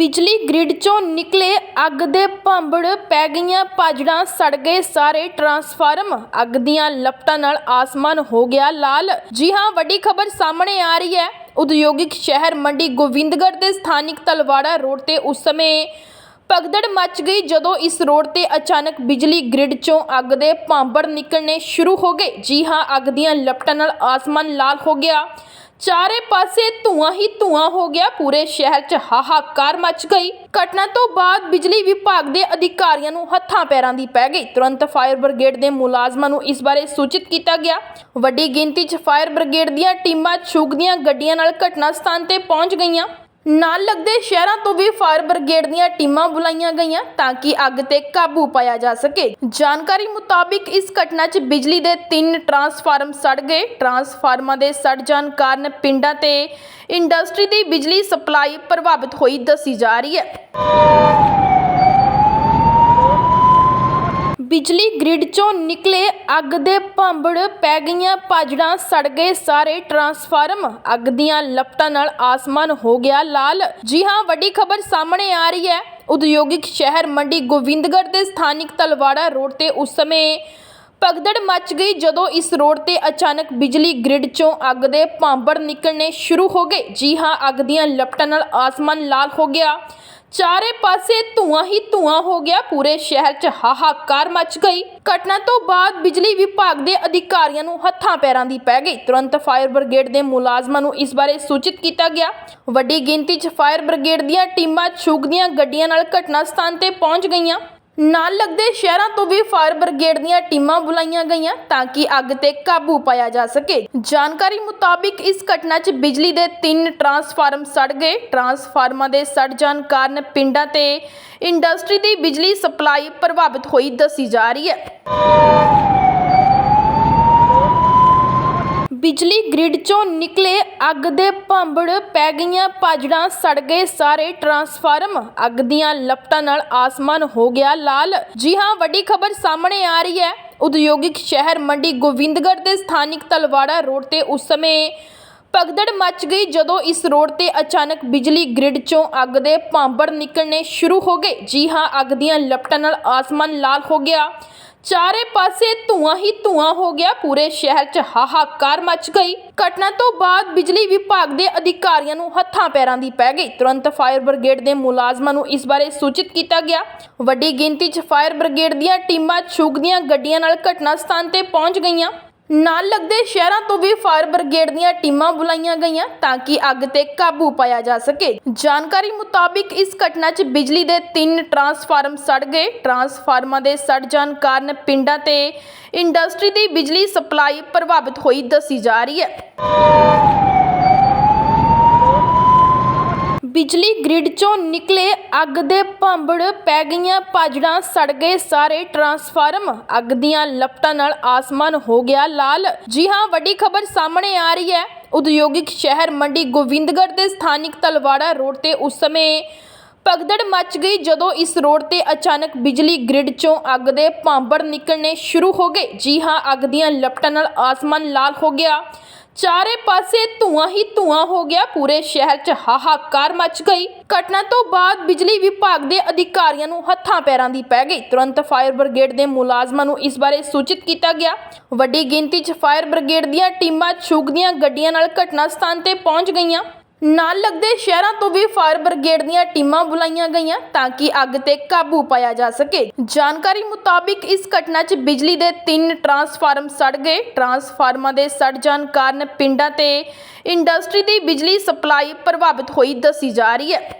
ਬਿਜਲੀ ਗ੍ਰਿਡ ਚੋਂ ਨਿਕਲੇ ਅੱਗ ਦੇ ਭਾਂਬੜ ਪੈ ਗਈਆਂ ਭਾਜੜਾਂ ਸੜ ਗਏ ਸਾਰੇ ਟਰਾਂਸਫਾਰਮ। ਅੱਗ ਦੀਆਂ ਲਪਟਾਂ ਨਾਲ ਆਸਮਾਨ ਹੋ ਗਿਆ ਲਾਲ। ਜੀ ਹਾਂ, ਵੱਡੀ ਖਬਰ ਸਾਹਮਣੇ ਆ ਰਹੀ ਹੈ। ਉਦਯੋਗਿਕ ਸ਼ਹਿਰ ਮੰਡੀ ਗੋਬਿੰਦਗੜ੍ਹ ਦੇ ਸਥਾਨਿਕ ਤਲਵਾੜਾ ਰੋਡ ਤੇ ਉਸ ਸਮੇਂ ਭਗਦੜ ਮਚ ਗਈ ਜਦੋਂ ਇਸ ਰੋਡ ਤੇ ਅਚਾਨਕ ਬਿਜਲੀ ਗ੍ਰਿਡ ਚੋਂ ਅੱਗ ਦੇ ਭਾਂਬੜ ਨਿਕਲਣੇ ਸ਼ੁਰੂ ਹੋ ਗਏ। ਜੀ ਹਾਂ, ਅੱਗ ਦੀਆਂ ਲਪਟਾਂ ਨਾਲ ਆਸਮਾਨ ਲਾਲ ਹੋ ਗਿਆ। ਚਾਰੇ ਪਾਸੇ ਧੂਆਂ ਹੀ ਧੂਆਂ ਹੋ ਗਿਆ। ਪੂਰੇ ਸ਼ਹਿਰ 'ਚ ਹਾਹਾਕਾਰ ਮਚ ਗਈ। ਘਟਨਾ ਤੋਂ ਬਾਅਦ ਬਿਜਲੀ ਵਿਭਾਗ ਦੇ ਅਧਿਕਾਰੀਆਂ ਨੂੰ ਹੱਥਾਂ ਪੈਰਾਂ ਦੀ ਪੈ ਗਈ। ਤੁਰੰਤ ਫਾਇਰ ਬ੍ਰਿਗੇਡ ਦੇ ਮੁਲਾਜ਼ਮਾਂ ਨੂੰ ਇਸ ਬਾਰੇ ਸੂਚਿਤ ਕੀਤਾ ਗਿਆ। ਵੱਡੀ ਗਿਣਤੀ 'ਚ ਫਾਇਰ ਬ੍ਰਿਗੇਡ ਦੀਆਂ ਟੀਮਾਂ ਛੂਕ ਦੀਆਂ ਗੱਡੀਆਂ ਨਾਲ ਘਟਨਾ ਸਥਾਨ ਤੇ ਪਹੁੰਚ ਗਈਆਂ। ਨਾਲ ਲੱਗਦੇ ਸ਼ਹਿਰਾਂ ਤੋਂ ਵੀ ਫਾਇਰ ਬ੍ਰਿਗੇਡ ਦੀਆਂ ਟੀਮਾਂ ਬੁਲਾਈਆਂ ਗਈਆਂ ਤਾਂ ਕਿ ਅੱਗ ਤੇ ਕਾਬੂ ਪਾਇਆ ਜਾ ਸਕੇ। ਜਾਣਕਾਰੀ ਮੁਤਾਬਿਕ ਇਸ ਘਟਨਾ 'ਚ ਬਿਜਲੀ ਦੇ ਤਿੰਨ ਟਰਾਂਸਫਾਰਮ ਸੜ ਗਏ। ਟਰਾਂਸਫਾਰਮਾਂ ਦੇ ਸੜ ਜਾਣ ਕਾਰਨ ਪਿੰਡਾਂ ਤੇ ਇੰਡਸਟਰੀ ਦੀ ਬਿਜਲੀ ਸਪਲਾਈ ਪ੍ਰਭਾਵਿਤ ਹੋਈ ਦੱਸੀ ਜਾ ਰਹੀ ਹੈ। ਬਿਜਲੀ ਗ੍ਰਿਡ ਚੋਂ ਨਿਕਲੇ ਅੱਗ ਦੇ ਭਾਂਬੜ ਪੈ ਗਈਆਂ ਭਾਜੜਾਂ ਸੜ ਗਏ ਸਾਰੇ ਟਰਾਂਸਫਾਰਮ। ਅੱਗ ਦੀਆਂ ਲਪਟਾਂ ਨਾਲ ਆਸਮਾਨ ਹੋ ਗਿਆ ਲਾਲ। ਜੀ ਹਾਂ, ਵੱਡੀ ਖਬਰ ਸਾਹਮਣੇ ਆ ਰਹੀ ਹੈ। ਉਦਯੋਗਿਕ ਸ਼ਹਿਰ ਮੰਡੀ ਗੋਬਿੰਦਗੜ੍ਹ ਦੇ ਸਥਾਨਿਕ ਤਲਵਾੜਾ ਰੋਡ ਤੇ ਉਸ ਸਮੇਂ ਭਗਦੜ ਮਚ ਗਈ ਜਦੋਂ ਇਸ ਰੋਡ ਤੇ ਅਚਾਨਕ ਬਿਜਲੀ ਗ੍ਰਿਡ ਚੋਂ ਅੱਗ ਦੇ ਭਾਂਬੜ ਨਿਕਲਣੇ ਸ਼ੁਰੂ ਹੋ ਗਏ। ਜੀ ਹਾਂ, ਅੱਗ ਦੀਆਂ ਲਪਟਾਂ ਨਾਲ ਆਸਮਾਨ ਲਾਲ ਹੋ ਗਿਆ। ਚਾਰੇ ਪਾਸੇ ਧੂਆਂ ਹੀ ਧੂਆਂ ਹੋ ਗਿਆ। ਪੂਰੇ ਸ਼ਹਿਰ 'ਚ ਹਾਹਾਕਾਰ ਮਚ ਗਈ। ਘਟਨਾ ਤੋਂ ਬਾਅਦ ਬਿਜਲੀ ਵਿਭਾਗ ਦੇ ਅਧਿਕਾਰੀਆਂ ਨੂੰ ਹੱਥਾਂ ਪੈਰਾਂ ਦੀ ਪੈ ਗਈ। ਤੁਰੰਤ ਫਾਇਰ ਬ੍ਰਿਗੇਡ ਦੇ ਮੁਲਾਜ਼ਮਾਂ ਨੂੰ ਇਸ ਬਾਰੇ ਸੂਚਿਤ ਕੀਤਾ ਗਿਆ। ਵੱਡੀ ਗਿਣਤੀ 'ਚ ਫਾਇਰ ਬ੍ਰਿਗੇਡ ਦੀਆਂ ਟੀਮਾਂ ਛੂਕਦੀਆਂ ਗੱਡੀਆਂ ਨਾਲ ਘਟਨਾ ਸਥਾਨ ਤੇ ਪਹੁੰਚ ਗਈਆਂ। ਨਾਲ ਲੱਗਦੇ ਸ਼ਹਿਰਾਂ ਤੋਂ ਵੀ ਫਾਇਰ ਬ੍ਰਿਗੇਡ ਦੀਆਂ ਟੀਮਾਂ ਬੁਲਾਈਆਂ ਗਈਆਂ ਤਾਂ ਕਿ ਅੱਗ ਤੇ ਕਾਬੂ ਪਾਇਆ ਜਾ ਸਕੇ। ਜਾਣਕਾਰੀ ਮੁਤਾਬਿਕ ਇਸ ਘਟਨਾ 'ਚ ਬਿਜਲੀ ਦੇ ਤਿੰਨ ਟਰਾਂਸਫਾਰਮ ਸੜ ਗਏ। ਟਰਾਂਸਫਾਰਮਾਂ ਦੇ ਸੜ ਜਾਣ ਕਾਰਨ ਪਿੰਡਾਂ ਤੇ ਇੰਡਸਟਰੀ ਦੀ ਬਿਜਲੀ ਸਪਲਾਈ ਪ੍ਰਭਾਵਿਤ ਹੋਈ ਦੱਸੀ ਜਾ ਰਹੀ ਹੈ। ਬਿਜਲੀ ਗ੍ਰਿਡ ਚੋਂ ਨਿਕਲੇ ਅੱਗ ਦੇ ਭਾਂਬੜ ਪੈ ਗਈਆਂ, ਭਾਜੜਾਂ ਸੜ ਗਏ, ਸਾਰੇ ਟਰਾਂਸਫਾਰਮ ਅੱਗ ਦੀਆਂ ਲਪਟਾਂ ਨਾਲ ਆਸਮਾਨ ਹੋ ਗਿਆ ਲਾਲ। ਜੀ ਹਾਂ, ਵੱਡੀ ਖਬਰ ਸਾਹਮਣੇ ਆ ਰਹੀ ਹੈ। ਉਦਯੋਗਿਕ ਸ਼ਹਿਰ ਮੰਡੀ ਗੋਬਿੰਦਗੜ੍ਹ ਦੇ ਸਥਾਨਿਕ ਤਲਵਾੜਾ ਰੋਡ ਤੇ ਉਸ ਸਮੇਂ ਭਗਦੜ ਮਚ ਗਈ ਜਦੋਂ ਇਸ ਰੋਡ ਤੇ ਅਚਾਨਕ ਬਿਜਲੀ ਗ੍ਰਿਡ ਚੋਂ ਅੱਗ ਦੇ ਭਾਂਬੜ ਨਿਕਲਣੇ ਸ਼ੁਰੂ ਹੋ ਗਏ। ਜੀ ਹਾਂ, ਅੱਗ ਦੀਆਂ ਲਪਟਾਂ ਨਾਲ ਆਸਮਾਨ ਲਾਲ ਹੋ ਗਿਆ। ਚਾਰੇ ਪਾਸੇ ਧੂਆਂ ਹੀ ਧੂਆਂ ਹੋ ਗਿਆ। ਪੂਰੇ ਸ਼ਹਿਰ 'ਚ ਹਾਹਾਕਾਰ ਮਚ ਗਈ। ਘਟਨਾ ਤੋਂ ਬਾਅਦ ਬਿਜਲੀ ਵਿਭਾਗ ਦੇ ਅਧਿਕਾਰੀਆਂ ਨੂੰ ਹੱਥਾਂ ਪੈਰਾਂ ਦੀ ਪੈ ਗਈ। ਤੁਰੰਤ ਫਾਇਰ ਬ੍ਰਿਗੇਡ ਦੇ ਮੁਲਾਜ਼ਮਾਂ ਨੂੰ ਇਸ ਬਾਰੇ ਸੂਚਿਤ ਕੀਤਾ ਗਿਆ। ਵੱਡੀ ਗਿਣਤੀ 'ਚ ਫਾਇਰ ਬ੍ਰਿਗੇਡ ਦੀਆਂ ਟੀਮਾਂ ਛੂਕਦੀਆਂ ਗੱਡੀਆਂ ਨਾਲ ਘਟਨਾ ਸਥਾਨ ਤੇ ਪਹੁੰਚ ਗਈਆਂ। ਨਾਲ ਲੱਗਦੇ ਸ਼ਹਿਰਾਂ ਤੋਂ ਵੀ ਫਾਇਰ ਬ੍ਰਿਗੇਡ ਦੀਆਂ ਟੀਮਾਂ ਬੁਲਾਈਆਂ ਗਈਆਂ ਤਾਂ ਕਿ ਅੱਗ ਤੇ ਕਾਬੂ ਪਾਇਆ ਜਾ ਸਕੇ। ਜਾਣਕਾਰੀ ਮੁਤਾਬਿਕ ਇਸ ਘਟਨਾ 'ਚ ਬਿਜਲੀ ਦੇ ਤਿੰਨ ਟਰਾਂਸਫਾਰਮ ਸੜ ਗਏ। ਟਰਾਂਸਫਾਰਮਾਂ ਦੇ ਸੜ ਜਾਣ ਕਾਰਨ ਪਿੰਡਾਂ ਤੇ ਇੰਡਸਟਰੀ ਦੀ ਬਿਜਲੀ ਸਪਲਾਈ ਪ੍ਰਭਾਵਿਤ ਹੋਈ ਦੱਸੀ ਜਾ ਰਹੀ ਹੈ। ਬਿਜਲੀ ਗ੍ਰਿਡ ਚੋਂ ਨਿਕਲੇ ਅੱਗ ਦੇ ਭਾਂਬੜ ਪੈ ਗਈਆਂ ਭਾਜੜਾਂ ਸੜ ਗਏ ਸਾਰੇ ਟਰਾਂਸਫਾਰਮ। ਅੱਗ ਦੀਆਂ ਲਪਟਾਂ ਨਾਲ ਆਸਮਾਨ ਹੋ ਗਿਆ ਲਾਲ। ਜੀ ਹਾਂ, ਵੱਡੀ ਖਬਰ ਸਾਹਮਣੇ ਆ ਰਹੀ ਹੈ। ਉਦਯੋਗਿਕ ਸ਼ਹਿਰ ਮੰਡੀ ਗੋਬਿੰਦਗੜ੍ਹ ਦੇ ਸਥਾਨਿਕ ਤਲਵਾੜਾ ਰੋਡ ਤੇ ਉਸ ਸਮੇਂ ਭਗਦੜ ਮਚ ਗਈ ਜਦੋਂ ਇਸ ਰੋਡ ਤੇ ਅਚਾਨਕ ਬਿਜਲੀ ਗ੍ਰਿਡ ਚੋਂ ਅੱਗ ਦੇ ਭਾਂਬੜ ਨਿਕਲਣੇ ਸ਼ੁਰੂ ਹੋ ਗਏ। ਜੀ ਹਾਂ, ਅੱਗ ਦੀਆਂ ਲਪਟਾਂ ਨਾਲ ਆਸਮਾਨ ਲਾਲ ਹੋ ਗਿਆ। ਚਾਰੇ ਪਾਸੇ ਧੂਆਂ ਹੀ ਧੂਆਂ ਹੋ ਗਿਆ। ਪੂਰੇ ਸ਼ਹਿਰ 'ਚ ਹਾਹਾਕਾਰ ਮਚ ਗਈ। ਘਟਨਾ ਤੋਂ ਬਾਅਦ ਬਿਜਲੀ ਵਿਭਾਗ ਦੇ ਅਧਿਕਾਰੀਆਂ ਨੂੰ ਹੱਥਾਂ ਪੈਰਾਂ ਦੀ ਪੈ ਗਈ। ਤੁਰੰਤ ਫਾਇਰ ਬ੍ਰਿਗੇਡ ਦੇ ਮੁਲਾਜ਼ਮਾਂ ਨੂੰ ਇਸ ਬਾਰੇ ਸੂਚਿਤ ਕੀਤਾ ਗਿਆ। ਵੱਡੀ ਗਿਣਤੀ 'ਚ ਫਾਇਰ ਬ੍ਰਿਗੇਡ ਦੀਆਂ ਟੀਮਾਂ ਛੂਕਦੀਆਂ ਗੱਡੀਆਂ ਨਾਲ ਘਟਨਾ ਸਥਾਨ ਤੇ ਪਹੁੰਚ ਗਈਆਂ। ਨਾਲ ਲੱਗਦੇ ਸ਼ਹਿਰਾਂ ਤੋਂ ਵੀ ਫਾਇਰ ਬ੍ਰਿਗੇਡ ਦੀਆਂ ਟੀਮਾਂ ਬੁਲਾਈਆਂ ਗਈਆਂ ਤਾਂ ਕਿ ਅੱਗ ਤੇ ਕਾਬੂ ਪਾਇਆ ਜਾ ਸਕੇ। ਜਾਣਕਾਰੀ ਮੁਤਾਬਿਕ ਇਸ ਘਟਨਾ 'ਚ ਬਿਜਲੀ ਦੇ ਤਿੰਨ ਟਰਾਂਸਫਾਰਮ ਸੜ ਗਏ। ਟਰਾਂਸਫਾਰਮਾਂ ਦੇ ਸੜ ਜਾਣ ਕਾਰਨ ਪਿੰਡਾਂ ਤੇ ਇੰਡਸਟਰੀ ਦੀ ਬਿਜਲੀ ਸਪਲਾਈ ਪ੍ਰਭਾਵਿਤ ਹੋਈ ਦੱਸੀ ਜਾ ਰਹੀ ਹੈ।